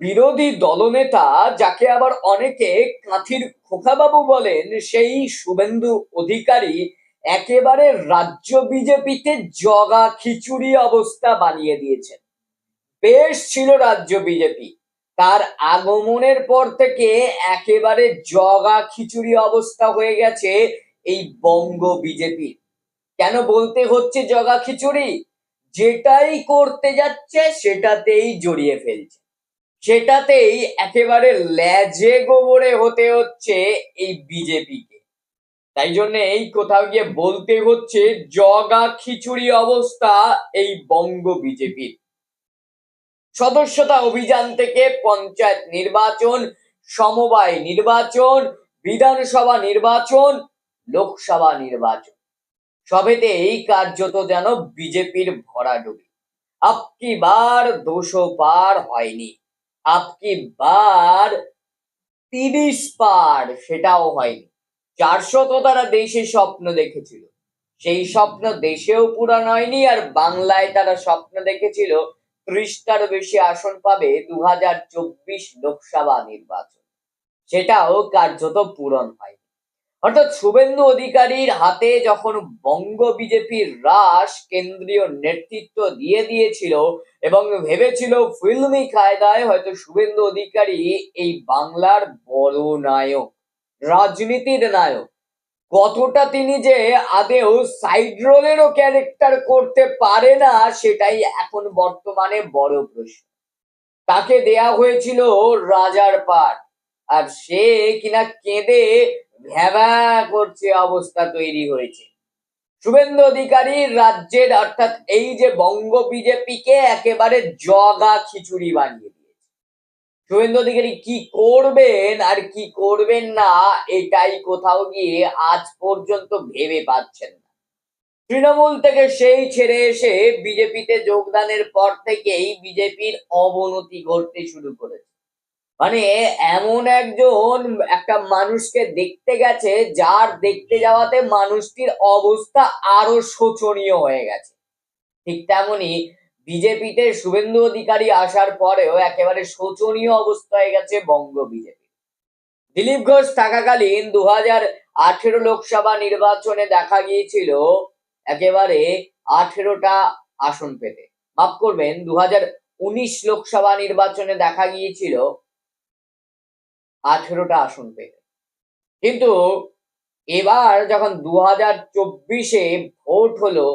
বিরোধী দলনেতা, যাকে আবার অনেকে কাঁথির খোকাবাবু বলেন, সেই শুভেন্দু অধিকারী একেবারে রাজ্য বিজেপিতে জগা খিচুড়ি অবস্থা বানিয়ে দিয়েছেন। বেশ ছিল রাজ্য বিজেপি। তার আগমনের পর থেকে একেবারে জগা খিচুড়ি অবস্থা হয়ে গেছে এই বঙ্গ বিজেপি কেন বলতে হচ্ছে জগা খিচুড়ি? যেটাই করতে যাচ্ছে, সেটাতেই জড়িয়ে ফেলছে। সেটাতেই একেবারে ল্যাজে গোবরে হতে হচ্ছে এই বিজেপিকে। তাই জন্য এই কোথাও গিয়ে বলতে হচ্ছে, জগা খিচুড়ি অবস্থা এই বঙ্গ বিজেপির। সদস্যতা অভিযান থেকে পঞ্চায়েত নির্বাচন, সমবায় নির্বাচন, বিধানসভা নির্বাচন, লোকসভা নির্বাচন। সবেতে এই কার্যত যেন বিজেপির ভরাডুবি। আপকি বার দুশো পার হয়নি। আপকি বার তিরিশ পার সেটাও হয়নি। চারশো তো তারা দেশে স্বপ্ন দেখেছিল। সেই স্বপ্ন দেশেও পূরণ হয়নি আর বাংলায় তারা স্বপ্ন দেখেছিল ত্রিশটার বেশি আসন পাবে দু হাজার চব্বিশ লোকসভা নির্বাচন। সেটাও কার্যত পূরণ হয় অর্থাৎ শুভেন্দু অধিকারীর হাতে যখন বঙ্গ বিজেপির রাস কেন্দ্রীয় নেতৃত্ব দিয়ে দিয়েছিল এবং ভেবেছিল ফিল্মি কায়দায় হয়তো শুভেন্দু অধিকারী এই বাংলার বড় নায়ক, রাজনীতির নায়ক। কতটা তিনি যে আদেও সাইড রোলেরও ক্যারেক্টার করতে পারে না, সেটাই এখন বর্তমানে বড় প্রশ্ন। তাকে দেয়া হয়েছিল রাজার পাঠ। আর সে কিনা কেঁদে ভ্যাবা করছে অবস্থা তৈরি হয়েছে। শুভেন্দু অধিকারী রাজ্যের, অর্থাৎ এই যে বঙ্গ বিজেপিকে একেবারে জগা খিচুড়ি বানিয়ে দিয়েছে। শুভেন্দু অধিকারী কি করবেন আর কি করবেন না, এটাই কোথাও গিয়ে আজ পর্যন্ত ভেবে পাচ্ছেন না। তৃণমূল থেকে সেই ছেড়ে এসে বিজেপিতে যোগদানের পর থেকেই বিজেপির অবনতি ঘটতে শুরু করেছে। মানে এমন একজন একটা মানুষকে দেখতে গেছে, যার দেখতে যাওয়াতে মানুষটির অবস্থা আরও শোচনীয় হয়ে গেছে। ঠিক তেমনি বিজেপিতে শুভেন্দু অধিকারী আসার পরেও একেবারে শোচনীয় অবস্থা হয়ে গেছে বঙ্গ বিজেপি। দিলীপ ঘোষ থাকাকালীন দু হাজার আঠেরো লোকসভা নির্বাচনে দেখা গিয়েছিল একেবারে আঠেরোটা আসন পেতে। মাফ করবেন দু হাজার উনিশ লোকসভা নির্বাচনে দেখা গিয়েছিল আঠেরোটা আসন পেতে কিন্তু এবার যখন দু হাজার চব্বিশে ভোট হলো,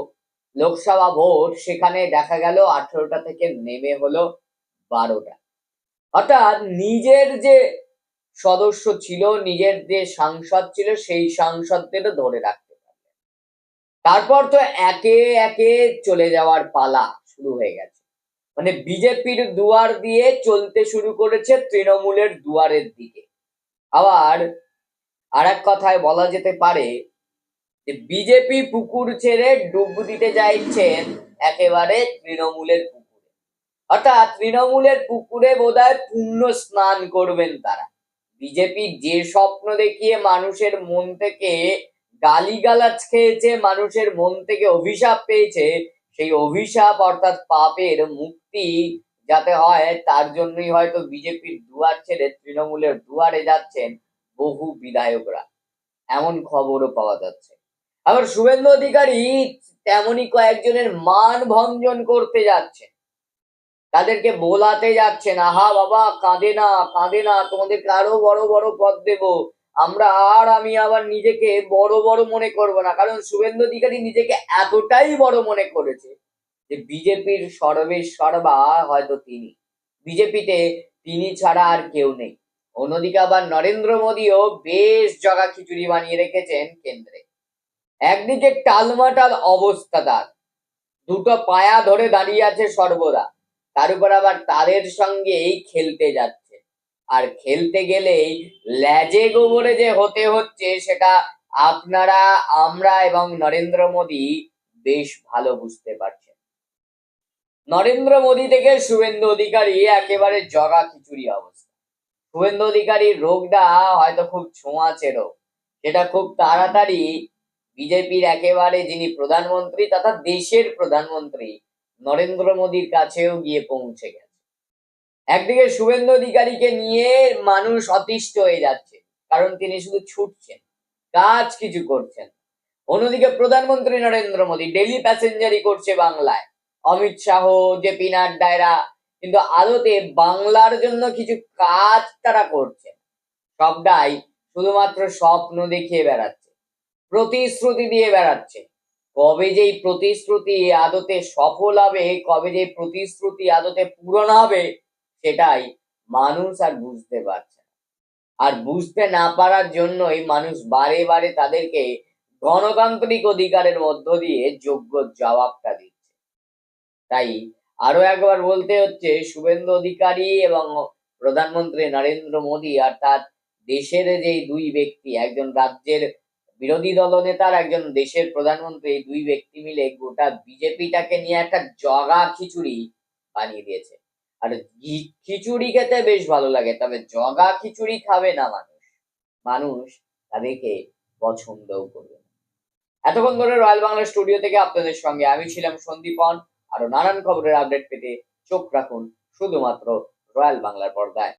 লোকসভা ভোট, সেখানে দেখা গেল আঠেরোটা থেকে নেমে হলো বারোটা। অর্থাৎ নিজের যে সদস্য ছিল, নিজের যে সাংসদ ছিল, সেই সাংসদদেরও ধরে রাখতে পারলেন। তারপর তো একে একে চলে যাওয়ার পালা শুরু হয়ে গেছে। মানে বিজেপির দুয়ার দিয়ে চলতে শুরু করেছে তৃণমূলের দুয়ারের দিকে। আবার আর এক কথায় বলা যেতে পারে যে বিজেপি পুকুর ছেড়ে ডুব দিতে চাইছেন একেবারে তৃণমূলের পুকুরে। অর্থাৎ তৃণমূলের পুকুরে বোধহয় পুণ্য স্নান করবেন তারা। বিজেপি যে স্বপ্ন দেখিয়ে মানুষের মন থেকে গালিগালাজ খেয়েছে, মানুষের মন থেকে অভিশাপ পেয়েছে সেই অভিশাপ অর্থাৎ পাপের মুক্তি যাতে হয়, তার জন্যই হয়তো বিজেপির দুয়ার ছেড়ে তৃণমূলের দুয়ারে যাচ্ছেন বহু বিধায়করা। এমন খবরও পাওয়া যাচ্ছে। আবার শুভেন্দু অধিকারী তেমনই কয়েকজনের মান ভঞ্জন করতে যাচ্ছে। তাদেরকে বোলাতে যাচ্ছেন আহা বাবা, কাঁদে না কাঁদে না, তোমাদেরকে আরও বড় বড় পদ দেব। আমরা আর আমি আবার নিজেকে বড় বড় মনে করব না। কারণ শুভেন্দু অধিকারী নিজেকে এতটাই বড় মনে করেছে যে বিজেপির সর্বে সর্বা হয়তো তিনি। বিজেপিতে তিনি ছাড়া আর কেউ নেই। অন্যদিকে আবার নরেন্দ্র মোদীও বেশ জগা খিচুড়ি বানিয়ে রেখেছেন কেন্দ্রে। একদিকে টালমাটাল অবস্থা তার দুটো পায়া ধরে দাঁড়িয়ে আছে সর্বদা, তার উপর আবার তাদের সঙ্গেই খেলতে যাচ্ছে। আর খেলতে গেলেই ল্যাজে গোবরে যে হতে হচ্ছে, সেটা আপনারা, আমরা এবং নরেন্দ্র মোদী বেশ ভালো বুঝতে পারছেন। নরেন্দ্র মোদী থেকে শুভেন্দু অধিকারী একেবারে জগা খিচুড়ি অবস্থা। শুভেন্দু অধিকারীর রোগটা হয়তো খুব ছোঁয়াচে রোগ। সেটা খুব তাড়াতাড়ি বিজেপির একেবারে যিনি প্রধানমন্ত্রী তথা দেশের প্রধানমন্ত্রী নরেন্দ্র মোদীর কাছেও গিয়ে পৌঁছে গেছে একদিকে শুভেন্দু অধিকারীকে নিয়ে মানুষ অতিষ্ঠ হয়ে যাচ্ছে, কারণ তিনি শুধু ছুটছেন, কাজ কিছু করছেন। অন্যদিকে প্রধানমন্ত্রী নরেন্দ্র মোদী ডেলি প্যাসেঞ্জারি করছে বাংলায়। অমিত শাহ, জে পি নাড্ডায়রা কিন্তু আদতে বাংলার জন্য কিছু কাজ তারা করছে সবটাই শুধুমাত্র স্বপ্ন দেখিয়ে বেড়াচ্ছে, প্রতিশ্রুতি দিয়ে বেড়াচ্ছে। কবে যেই প্রতিশ্রুতি আদতে সফল হবে, কবে যে প্রতিশ্রুতি আদতে পূরণ হবে সেটাই মানুষ আর বুঝতে পারছে না। আর বুঝতে না পারার জন্যই মানুষ বারে বারে তাদেরকে গণতান্ত্রিক অধিকারের মধ্য দিয়ে যোগ্য জবাবটা দিচ্ছে। তাই আরও একবার বলতে হচ্ছে, শুভেন্দু অধিকারী এবং প্রধানমন্ত্রী নরেন্দ্র মোদী অর্থাৎ দেশের যেই দুই ব্যক্তি, একজন রাজ্যের বিরোধী দলনেতার একজন দেশের প্রধানমন্ত্রী দুই ব্যক্তি মিলে গোটা বিজেপিটাকে নিয়ে একটা জগা খিচুড়ি বানিয়ে দিয়েছে। আর খিচুড়ি খেতে বেশ ভালো লাগে, তবে জগা খিচুড়ি খাবে না মানুষ। মানুষ তাদেরকে পছন্দও করবে। এতক্ষণ ধরে রয়্যাল বাংলা স্টুডিও থেকে আপনাদের সঙ্গে আমি ছিলাম সন্দীপন। আরও নানান খবরের আপডেট পেতে চোখ রাখুন শুধুমাত্র রয়্যাল বাংলার পর্দায়।